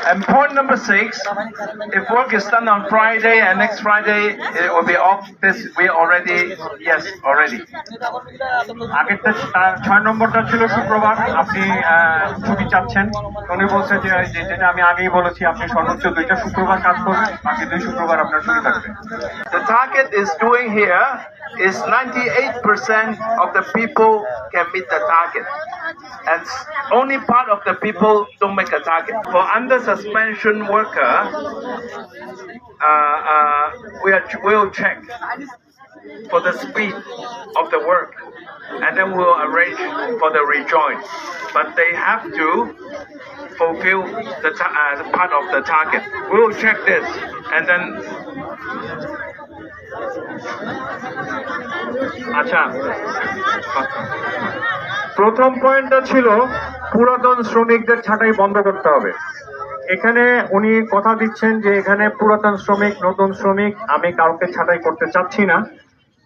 And point number six, if work is done on Friday and next Friday it will be off this we already yes already. আগেরটা তার ছয় নম্বরটা ছিল শুক্রবার আপনি আহ, ছুটি চাচ্ছেন উনি বলছে যে যে- যেটা আমি আগেই বলেছি আপনি সর্বোচ্চ দুইটা শুক্রবার কাজ করবেন বাকি দুই শুক্রবার আপনার ছুটি থাকবে The target is doing here is 98% of the people can meet the target. And only part of the people don't make a target. For under suspension worker, uh, uh, we are, will check for the speed of the work and then we'll arrange for the rejoin. But they have to fulfill the, uh, part of the target. We'll check this and then আচ্ছা। প্রথম পয়েন্টটা ছিল, পুরাতন শ্রমিকদের ছাঁটাই বন্ধ করতে হবে। এখানে উনি কথা দিচ্ছেন যে, এখানে পুরাতন শ্রমিক, নতুন শ্রমিক, আমি কাউকে ছাঁটাই করতে চাচ্ছি না।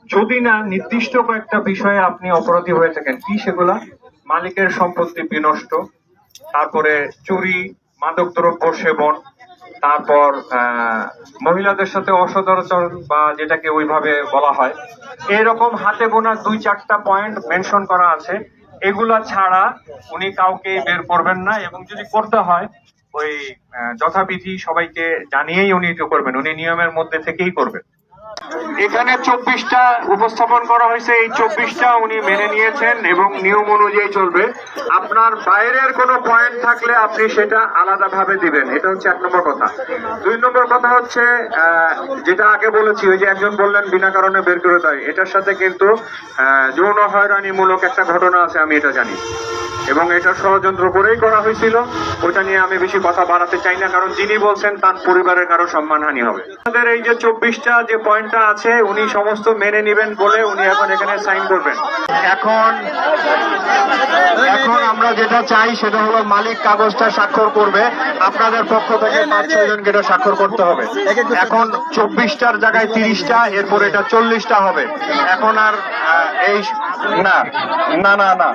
যদি না, নির্দিষ্ট কয়েকটা বিষয়ে আপনি অপরাধী হয়ে থাকেন। কি সেগুলা? মালিকের সম্পত্তি বিনষ্ট, তারপরে চুরি মাদক দ্রব্য সেবন তারপর মহিলাদের সাথে অসদাচরণ বা যেটাকে ওইভাবে বলা হয়, এরকম হাতে বোনা দুই চারটা পয়েন্ট মেনশন করা আছে। এগুলা ছাড়া উনি কাউকে বের করবেন না এবং যদি করতে হয়, ওই যথাবিধি সবাইকে জানিয়েই উনি এটা করবেন। উনি নিয়মের মধ্যে থেকেই করবেন। এখানে চব্বিশটা উপস্থাপন করা হয়েছে। এই চব্বিশটা উনি মেনে নিয়েছেন এবং নিয়ম অনুযায়ী চলবে। আপনার বাইরের কোনো পয়েন্ট থাকলে আপনি সেটা আলাদা ভাবে দিবেন। এটা হচ্ছে এক নম্বর কথা। দুই নম্বর কথা হচ্ছে যেটা আগে বলেছি, ওই যে একজন বললেন, বিনা কারণে বের করে দেয় এটার সাথে কিন্তু যৌন হয়রানিমূলক একটা ঘটনা আছে, আমি এটা জানি। এবং এটা ষড়যন্ত্র করেই করা হয়েছিল। ওটা নিয়ে আমি বেশি কথা বাড়াতে চাই না, কারণ যিনি বলছেন তার পরিবারের কারও সম্মানহানি হবে। আমাদের এই যে চব্বিশটা যে পয়েন্টটা আছে, উনি সমস্ত মেনে নেবেন বলে উনি এখন এখানে সাইন করবেন। এখন এখন আমরা যেটা চাই সেটা হলো মালিক কাগজটা স্বাক্ষর করবে, আপনাদের পক্ষ থেকে পাঁচ, ছয় জনকে এটা স্বাক্ষর করতে হবে। এখন চব্বিশটার জায়গায় তিরিশটা, এরপর এটা চল্লিশটা হবে। এখন আর এই না না না না।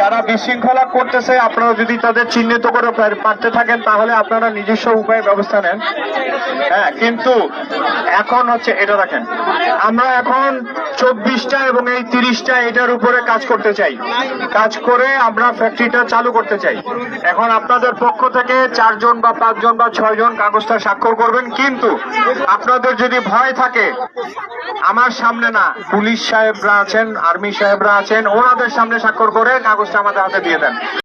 যারা বিশৃঙ্খলা করতেছে আপনারা যদি তাদের চিহ্নিত করে পারতে থাকেন তাহলে আপনারা নিজস্ব উপায়ে ব্যবস্থা নেন। হ্যাঁ কিন্তু এখন হচ্ছে এটা রাখেন। আমরা এখন চব্বিশটা এবং এই তিরিশটা এটার উপরে কাজ করতে চাই। কাজ করে আমরা ফ্যাক্টরিটা চালু করতে চাই। এখন আপনাদের পক্ষ থেকে চারজন বা পাঁচজন বা ছয়জন কাগজটা স্বাক্ষর করবেন কিন্তু আপনাদের যদি ভয় থাকে আমার সামনে না পুলিশ সাহেবরা আছেন আর্মি সাহেবরা আছেন ওনাদের সামনে স্বাক্ষর করে কাগজটা আমাদের হাতে দিয়ে দেন।